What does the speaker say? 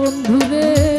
বন্ধুরে